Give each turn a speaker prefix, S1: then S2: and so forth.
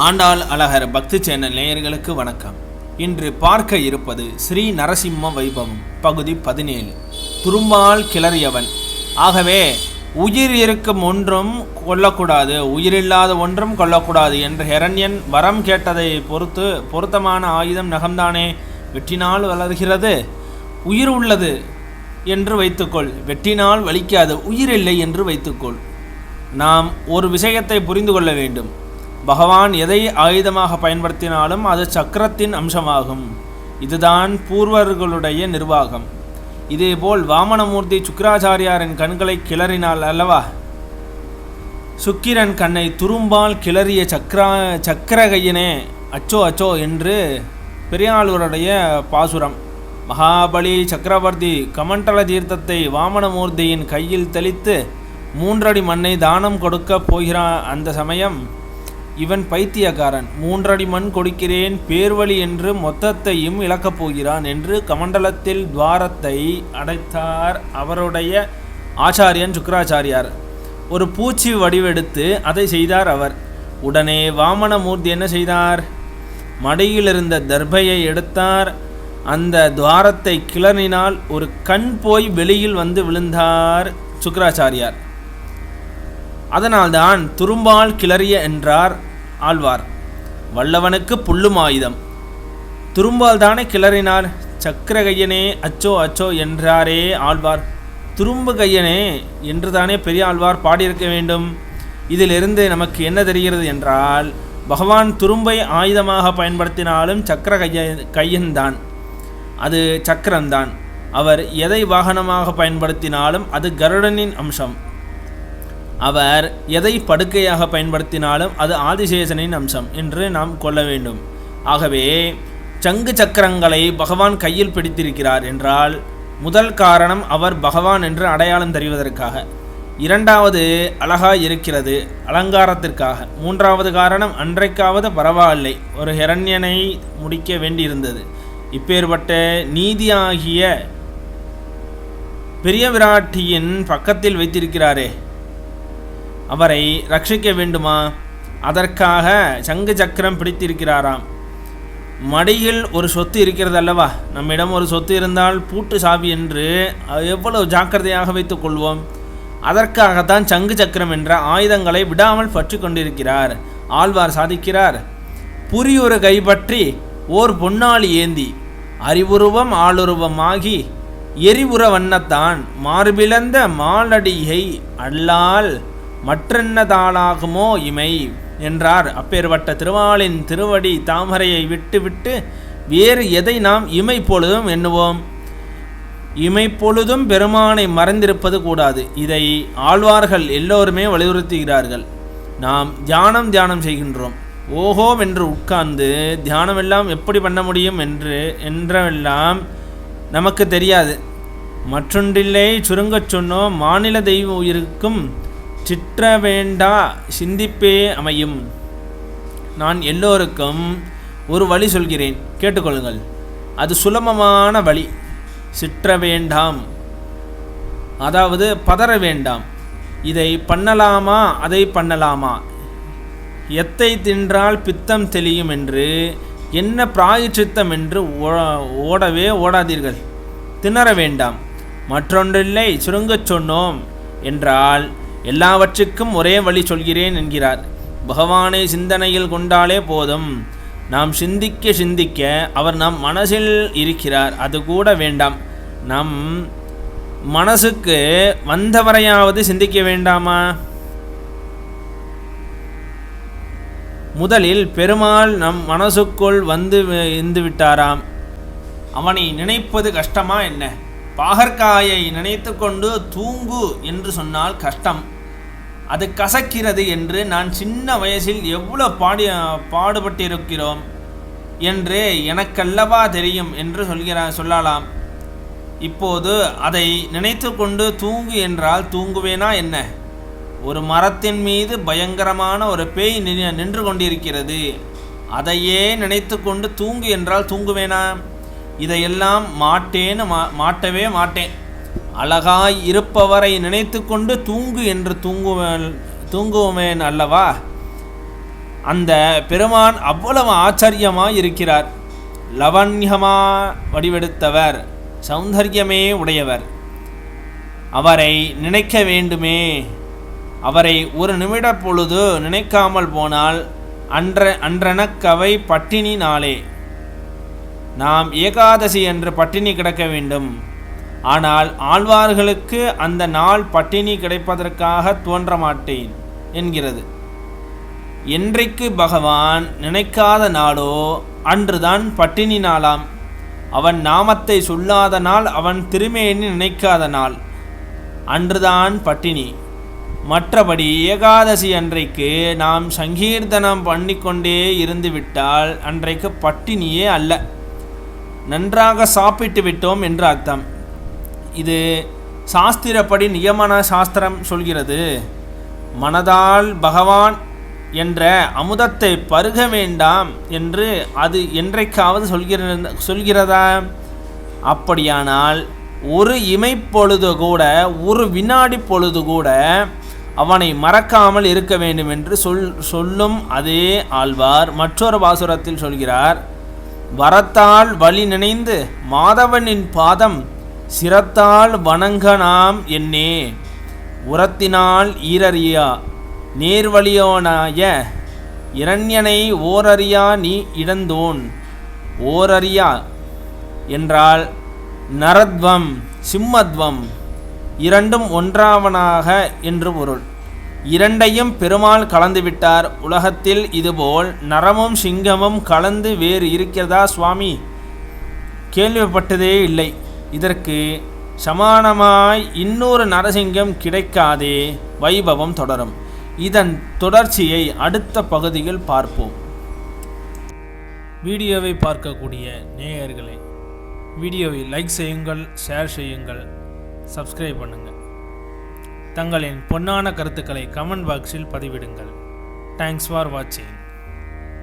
S1: ஆண்டாள் அழகர் பக்தி சேனல் நேயர்களுக்கு வணக்கம். இன்று பார்க்க இருப்பது ஸ்ரீ நரசிம்ம வைபவம் பகுதி பதினேழு. துரும்பால் கிளறியவன். ஆகவே உயிர் இருக்கும் ஒன்றும் கொல்லக்கூடாது உயிரில்லாத ஒன்றும் கொல்லக்கூடாது என்று ஹெரண்யன் வரம் கேட்டதை பொறுத்து பொருத்தமான ஆயுதம் நகம்தானே வெட்டினால் வளர்கிறது? உயிர் உள்ளது என்று வைத்துக்கொள் வெட்டினால் வலிக்காது உயிரில்லை என்று வைத்துக்கொள். நாம் ஒரு விஷயத்தை புரிந்து கொள்ள வேண்டும். பகவான் எதை ஆயுதமாக பயன்படுத்தினாலும் அது சக்கரத்தின் அம்சமாகும். இதுதான் பூர்வர்களுடைய நிர்வாகம். இதேபோல் வாமனமூர்த்தி சுக்கராச்சாரியாரின் கண்களை கிளறினால் அல்லவா? சுக்கிரன் கண்ணை துரும்பால் கிளறிய சக்கரா சக்கரகையினே அச்சோ அச்சோ என்று பெரியாளூருடைய பாசுரம். மகாபலி சக்கரவர்த்தி கமண்டல தீர்த்தத்தை வாமனமூர்த்தியின் கையில் தெளித்து மூன்றடி மண்ணை தானம் கொடுக்க போகிறான் அந்த சமயம் இவன் பைத்தியக்காரன். மூன்றடி மண் கொடுக்கிறேன் பேர்வழி என்று மொத்தத்தையும் இழக்கப் போகிறான் என்று கமண்டலத்தில் துவாரத்தை அடைத்தார் அவருடைய ஆச்சாரியன் சுக்கராச்சாரியார். ஒரு பூச்சி வடிவெடுத்து அதை செய்தார் அவர். உடனே வாமனமூர்த்தி என்ன செய்தார்? மடியிலிருந்த தர்பையை எடுத்தார். அந்த துவாரத்தை கிளறினால் ஒரு கண் போய் வெளியில் வந்து விழுந்தார் சுக்கராச்சாரியார். அதனால்தான் துரும்பால் கிளறிய என்றார் ஆழ்வார். வல்லவனுக்கு புல்லும் ஆயுதம். துரும்பால் தானே கிளறினார் சக்கரகையனே அச்சோ அச்சோ என்றாரே ஆழ்வார். துரும்பு கையனே என்று தானே பெரிய ஆழ்வார் பாடியிருக்க வேண்டும்? இதிலிருந்து நமக்கு என்ன தெரிகிறது என்றால் பகவான் துரும்பை ஆயுதமாக பயன்படுத்தினாலும் சக்கர கைய கையன்தான். அது சக்கரம்தான். அவர் எதை வாகனமாக பயன்படுத்தினாலும் அது கருடனின் அம்சம். அவர் எதை படுக்கையாக பயன்படுத்தினாலும் அது ஆதிசேஷனின் அம்சம் என்று நாம் கொள்ள வேண்டும். ஆகவே சங்கு சக்கரங்களை பகவான் கையில் பிடித்திருக்கிறார் என்றால் முதல் காரணம் அவர் பகவான் என்று அடையாளம் தெரிவதற்காக. இரண்டாவது அழகா இருக்கிறது அலங்காரத்திற்காக. மூன்றாவது காரணம் அன்றைக்காவது பரவாயில்லை ஒரு ஹிரண்யனை முடிக்க வேண்டியிருந்தது. இப்பேற்பட்ட நீதியாகிய பெரிய விராட்டியின் பக்கத்தில் வைத்திருக்கிறாரே அவரை ரட்சிக்க வேண்டுமா? அதற்காக சங்கு சக்கரம் பிடித்திருக்கிறாராம். மடியில் ஒரு சொத்து இருக்கிறது அல்லவா நம்மிடம் ஒரு சொத்து இருந்தால் பூட்டு சாவி என்று எவ்வளவு ஜாக்கிரதையாக வைத்துக் கொள்வோம்? அதற்காகத்தான் சங்கு சக்கரம் என்ற ஆயுதங்களை விடாமல் பற்றி கொண்டிருக்கிறார். ஆழ்வார் சாதிக்கிறார். புரியுறு கைப்பற்றி ஓர் பொன்னாளி ஏந்தி அறிவுருவம் ஆளுருவமாகி எரிபுற வண்ணத்தான் மார்பிளந்த மாலடியை அல்லால் மற்றென்னதாளாகுமோ இமை? என்றார். அப்பேற்பட்ட திருவாளின் திருவடி தாமரையை விட்டுவிட்டு வேறு எதை நாம் இமை பொழுதும் எண்ணுவோம்? இமை பொழுதும் பெருமானை மறந்திருப்பது கூடாது. இதை ஆழ்வார்கள் எல்லோருமே வலியுறுத்துகிறார்கள். நாம் தியானம் தியானம் செய்கின்றோம். ஓஹோ என்று உட்கார்ந்து தியானமெல்லாம் எப்படி பண்ண முடியும் என்று என்றெல்லாம் நமக்கு தெரியாது. மற்றொன்றில்லை சுருங்கச் சொன்னோம். மாநில தெய்வம் உயிருக்கும் சிற்ற வேண்டா சிந்திப்பே அமையும். நான் எல்லோருக்கும் ஒரு வழி சொல்கிறேன். கேட்டுக்கொள்ளுங்கள். அது சுலபமான வழி. சிற்ற வேண்டாம் அதாவது பதற வேண்டாம். இதை பண்ணலாமா அதை பண்ணலாமா? எத்தை தின்றால் பித்தம் தெளியும் என்று என்ன பிராயச்சித்தம் என்று ஓடவே ஓடாதீர்கள். திணற வேண்டாம். மற்றொன்றில்லை சுருங்கச் சொன்னோம் என்றால் எல்லாவற்றுக்கும் ஒரே வழி சொல்கிறேன் என்கிறார். பகவானை சிந்தனையில் கொண்டாலே போதும். நாம் சிந்திக்க சிந்திக்க அவர் நம் மனசில் இருக்கிறார். அது கூட வேண்டாம். நம் மனசுக்கு வந்தவரையாவது சிந்திக்க வேண்டாமா? முதலில் பெருமாள் நம் மனசுக்குள் வந்து இருந்து விட்டாராம். அவனை நினைப்பது கஷ்டமா என்ன? பாகற்காயை நினைத்து கொண்டு தூங்கு என்று சொன்னால் கஷ்டம். அது கசக்கிறது என்று நான் சின்ன வயசில் எவ்வளோ பாடி பாடுபட்டிருக்கிறோம் என்று எனக்கல்லவா தெரியும் என்று சொல்கிறா சொல்லலாம். இப்போது அதை நினைத்து கொண்டு தூங்கு என்றால் தூங்குவேனா என்ன? ஒரு மரத்தின் மீது பயங்கரமான ஒரு பேய் நின்று கொண்டிருக்கிறது. அதையே நினைத்து கொண்டு தூங்கு என்றால் தூங்குவேனா? இதையெல்லாம் மாட்டேன்னு மா மாட்டவே மாட்டேன். அழகாய் இருப்பவரை நினைத்து கொண்டு தூங்கு என்று தூங்குவேன் தூங்குவேன் அல்லவா? அந்த பெருமான் அவ்வளவு ஆச்சரியமாய் இருக்கிறார் லவண்யமா வடிவெடுத்தவர் சௌந்தர்யமே உடையவர். அவரை நினைக்க வேண்டுமே. அவரை ஒரு நிமிட பொழுது நினைக்காமல் போனால் அன்ற அன்றனக்கவை பட்டினி நாளே நாம் ஏகாதசி என்று பட்டினி கிடக்க வேண்டும். ஆனால் ஆழ்வார்களுக்கு அந்த நாள் பட்டினி கிடைப்பதற்காக தோன்ற மாட்டேன் என்கிறது. என்றைக்கு பகவான் நினைக்காத நாளோ அன்றுதான் பட்டினி நாளாம். அவன் நாமத்தை சொல்லாத நாள் அவன் திருமேனி நினைக்காத நாள். அன்றுதான் பட்டினி. மற்றபடி ஏகாதசி அன்றைக்கு நாம் சங்கீர்த்தனம் பண்ணிக்கொண்டே இருந்துவிட்டால் அன்றைக்கு பட்டினியே அல்ல. நன்றாக சாப்பிட்டு விட்டோம் என்று அர்த்தம். இது சாஸ்திரப்படி நியமன சாஸ்திரம் சொல்கிறது. மனதால் பகவான் என்ற அமுதத்தை பருக வேண்டாம் என்று அது என்றைக்காவது சொல்கிற சொல்கிறதா? அப்படியானால் ஒரு இமைப்பொழுது கூட ஒரு வினாடி பொழுது கூட அவனை மறக்காமல் இருக்க வேண்டும் என்று சொல் சொல்லும் அதே ஆழ்வார் மற்றொரு பாசுரத்தில் சொல்கிறார். வரத்தால் வழி நினைந்து மாதவனின் பாதம் சிரத்தால் வணங்க நாம் என்னே. உரத்தினால் ஈரறியா நேர்வழியோனாய இரண்யனை ஓரறியா நீ இடந்தோன். ஓரறியா என்றால் நரத்வம் சிம்மத்வம் இரண்டும் ஒன்றாவனாக என்று பொருள். இரண்டையும் பெருமாள் கலந்துவிட்டார் உலகத்தில் இதுபோல் நரமும் சிங்கமும் கலந்து வேறு இருக்கிறதா சுவாமி? கேள்விப்பட்டதே இல்லை. இதற்கு சமானமாய் இன்னொரு நரசிங்கம் கிடைக்காதே வைபவம் தொடரும். இதன் தொடர்ச்சியை அடுத்த பகுதியில் பார்ப்போம். வீடியோவை பார்க்கக்கூடிய நேயர்களே வீடியோவை லைக் செய்யுங்கள் ஷேர் செய்யுங்கள் சப்ஸ்கிரைப் பண்ணுங்கள். தங்களின் பொன்னான கருத்துக்களை கமெண்ட் பாக்ஸில் பதிவிடுங்கள். தேங்க்ஸ் ஃபார் வாட்சிங்